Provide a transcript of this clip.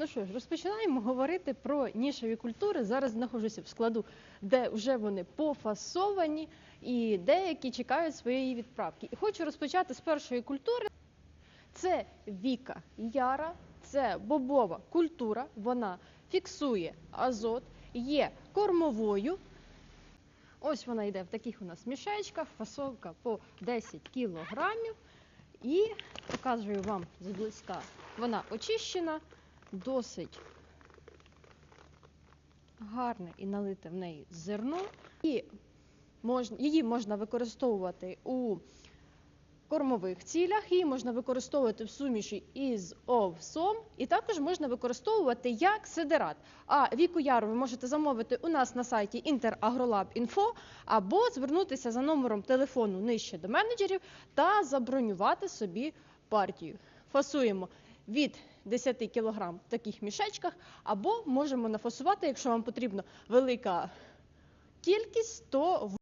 Ну що ж, розпочинаємо говорити про нішеві культури. Зараз знаходжуся в складу, де вже вони пофасовані і деякі чекають своєї відправки. І хочу розпочати з першої культури. Це Віка Яра, це бобова культура. Вона фіксує азот, є кормовою. Ось вона йде в таких у нас мішечках, фасовка по 10 кілограмів. І показую вам зблизька. Вона очищена, досить гарне і налите в неї зерно. І можна, її можна використовувати у кормових цілях, її можна використовувати в суміші із овсом, і також можна використовувати як сидерат. А віку яру ви можете замовити у нас на сайті interagrolab.info або звернутися за номером телефону нижче до менеджерів та забронювати собі партію. Фасуємо від 10 кг в таких мішечках, або можемо нафасувати, якщо вам потрібна велика кількість, то в